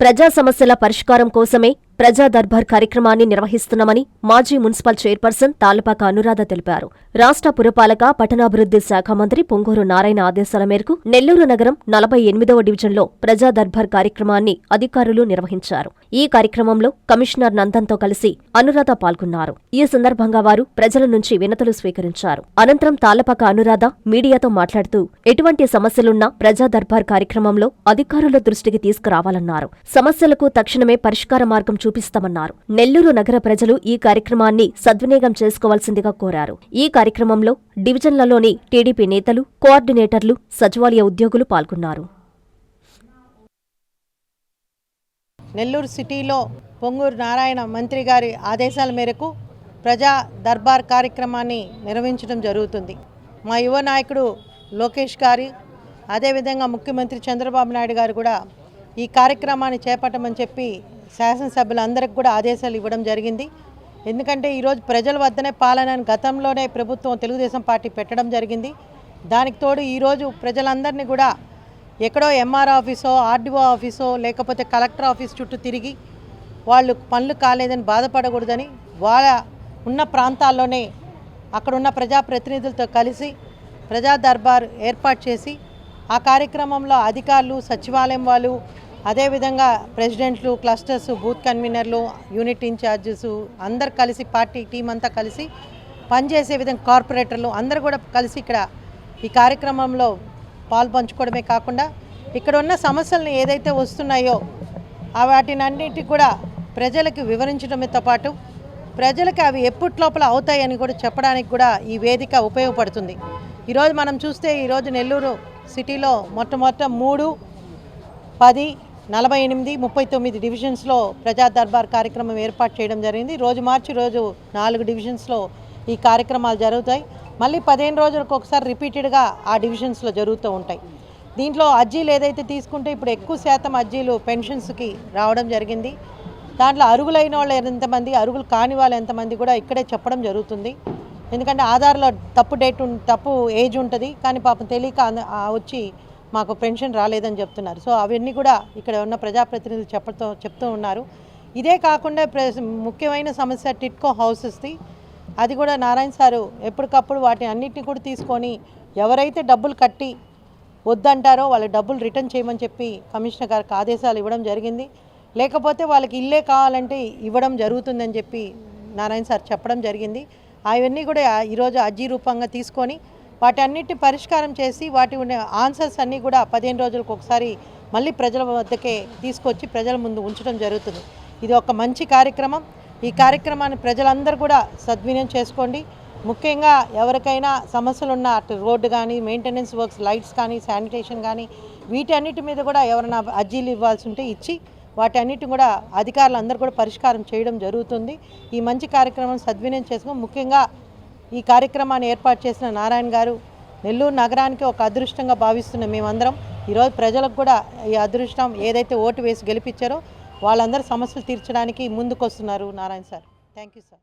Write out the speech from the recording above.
ప్రజా సమస్యల పరిష్కారం కోసమే ప్రజా దర్బార్ కార్యక్రమాన్ని నిర్వహిస్తున్నామని మాజీ మున్సిపల్ చైర్పర్సన్ తాలపాక అనురాధ తెలిపారు. రాష్ట్ర పురపాలక పట్టణాభివృద్ధి శాఖ మంత్రి పొంగూరు నారాయణ ఆదేశాల మేరకు నెల్లూరు నగరం నలభై ఎనిమిదవ డివిజన్లో ప్రజా దర్బార్ కార్యక్రమాన్ని అధికారులు నిర్వహించారు. ఈ కార్యక్రమంలో కమిషనర్ నందన్తో కలిసి అనురాధ పాల్గొన్నారు. ఈ సందర్భంగా వారు ప్రజల నుంచి వినతులు స్వీకరించారు. అనంతరం తాలపాక అనురాధ మీడియాతో మాట్లాడుతూ ఎటువంటి సమస్యలున్నా ప్రజా దర్బార్ కార్యక్రమంలో అధికారుల దృష్టికి తీసుకురావాలన్నారు. సమస్యలకు తక్షణమే పరిష్కార మార్గం చూపిస్తామన్నారు. నెల్లూరు నగర ప్రజలు ఈ కార్యక్రమాన్ని సద్వినియోగం చేసుకోవాల్సిందిగా కోరారు. ఈ కార్యక్రమంలో డివిజన్లలోని టీడీపీ నేతలు కోఆర్డినేటర్లు సచివాలయ ఉద్యోగులు పాల్గొన్నారు. నెల్లూరు సిటీలో పొంగూరు నారాయణ మంత్రి గారి ఆదేశాల మేరకు ప్రజా దర్బార్ కార్యక్రమాన్ని నిర్వహించడం జరుగుతుంది. మా యువ నాయకుడు లోకేష్ గారి అదేవిధంగా ముఖ్యమంత్రి చంద్రబాబు నాయుడు గారు కూడా ఈ కార్యక్రమాన్ని చేపట్టమని చెప్పి శాసనసభ్యులందరికీ కూడా ఆదేశాలు ఇవ్వడం జరిగింది. ఎందుకంటే ఈరోజు ప్రజల వద్దనే పాలనని గతంలోనే ప్రభుత్వం తెలుగుదేశం పార్టీ పెట్టడం జరిగింది. దానికి తోడు ఈరోజు ప్రజలందరినీ కూడా ఎక్కడో ఎంఆర్ ఆఫీసో ఆర్డీఓ ఆఫీసో లేకపోతే కలెక్టర్ ఆఫీస్ చుట్టూ తిరిగి వాళ్ళు పనులు కాలేదని బాధపడకూడదని వాళ్ళ ఉన్న ప్రాంతాల్లోనే అక్కడున్న ప్రజాప్రతినిధులతో కలిసి ప్రజా దర్బార్ ఏర్పాటు చేసి ఆ కార్యక్రమంలో అధికారులు సచివాలయం వాళ్ళు అదేవిధంగా ప్రెసిడెంట్లు క్లస్టర్స్ బూత్ కన్వీనర్లు యూనిట్ ఇన్ఛార్జెస్ అందరు కలిసి పార్టీ టీం అంతా కలిసి పనిచేసే విధంగా కార్పొరేటర్లు అందరూ కూడా కలిసి ఇక్కడ ఈ కార్యక్రమంలో పాలు పంచుకోవడమే కాకుండా ఇక్కడ ఉన్న సమస్యలను ఏదైతే వస్తున్నాయో ఆ వాటినన్నిటి కూడా ప్రజలకు వివరించడంతో పాటు ప్రజలకు అవి ఎప్పటి లోపల అవుతాయని కూడా చెప్పడానికి కూడా ఈ వేదిక ఉపయోగపడుతుంది. ఈరోజు మనం చూస్తే ఈరోజు నెల్లూరు సిటీలో మొట్టమొదట మూడు పది నలభై ఎనిమిది ముప్పై తొమ్మిది డివిజన్స్లో ప్రజా దర్బార్ కార్యక్రమం ఏర్పాటు చేయడం జరిగింది. రోజు మార్చి రోజు నాలుగు డివిజన్స్లో ఈ కార్యక్రమాలు జరుగుతాయి. మళ్ళీ పదిహేను రోజులకు ఒకసారి రిపీటెడ్గా ఆ డివిజన్స్లో జరుగుతూ ఉంటాయి. దీంట్లో అర్జీలు ఏదైతే తీసుకుంటే ఇప్పుడు ఎక్కువ శాతం అర్జీలు పెన్షన్స్కి రావడం జరిగింది. దాంట్లో అరుగులైన వాళ్ళు ఎంతమంది అరుగులు కాని వాళ్ళు ఎంతమంది కూడా ఇక్కడే చెప్పడం జరుగుతుంది. ఎందుకంటే ఆధార్లో తప్పు డేట్ తప్పు ఏజ్ ఉంటుంది. కానీ పాపం తెలియక వచ్చి మాకు పెన్షన్ రాలేదని చెప్తున్నారు. సో అవన్నీ కూడా ఇక్కడ ఉన్న ప్రజాప్రతినిధులు చెప్పతో చెప్తూ ఉన్నారు. ఇదే కాకుండా ముఖ్యమైన సమస్య టిట్కో హౌసెస్ది. అది కూడా నారాయణ సారు ఎప్పటికప్పుడు వాటిని అన్నిటిని కూడా తీసుకొని ఎవరైతే డబ్బులు కట్టి వద్దంటారో వాళ్ళ డబ్బులు రిటర్న్ చేయమని చెప్పి కమిషనర్ గారికి ఆదేశాలు ఇవ్వడం జరిగింది. లేకపోతే వాళ్ళకి ఇల్లే కావాలంటే ఇవ్వడం జరుగుతుందని చెప్పి నారాయణ సార్ చెప్పడం జరిగింది. అవన్నీ కూడా ఈరోజు అర్జీ రూపంగా తీసుకొని వాటి అన్నిటి పరిష్కారం చేసి వాటి ఉన్న ఆన్సర్స్ అన్నీ కూడా పదిహేను రోజులకు ఒకసారి మళ్ళీ ప్రజల వద్దకే తీసుకొచ్చి ప్రజల ముందు ఉంచడం జరుగుతుంది. ఇది ఒక మంచి కార్యక్రమం. ఈ కార్యక్రమాన్ని ప్రజలందరూ కూడా సద్వినియోగం చేసుకోండి. ముఖ్యంగా ఎవరికైనా సమస్యలు ఉన్న అటు రోడ్డు కానీ మెయింటెనెన్స్ వర్క్స్ లైట్స్ కానీ శానిటేషన్ కానీ వీటన్నిటి మీద కూడా ఎవరైనా అర్జీలు ఇవ్వాల్సి ఉంటే ఇచ్చి వాటి అన్నిటిని కూడా అధికారులు అందరూ కూడా పరిష్కారం చేయడం జరుగుతుంది. ఈ మంచి కార్యక్రమం సద్వినియోగం చేసుకుని ముఖ్యంగా ఈ కార్యక్రమాన్ని ఏర్పాటు చేసిన నారాయణ గారు నెల్లూరు నగరానికి ఒక అదృష్టంగా భావిస్తున్న మేమందరం ఈరోజు ప్రజలకు కూడా ఈ అదృష్టం ఏదైతే ఓటు వేసి గెలిపించారో వాళ్ళందరూ సమస్యలు తీర్చడానికి ముందుకొస్తున్నారు Narayana sir. Thank you sir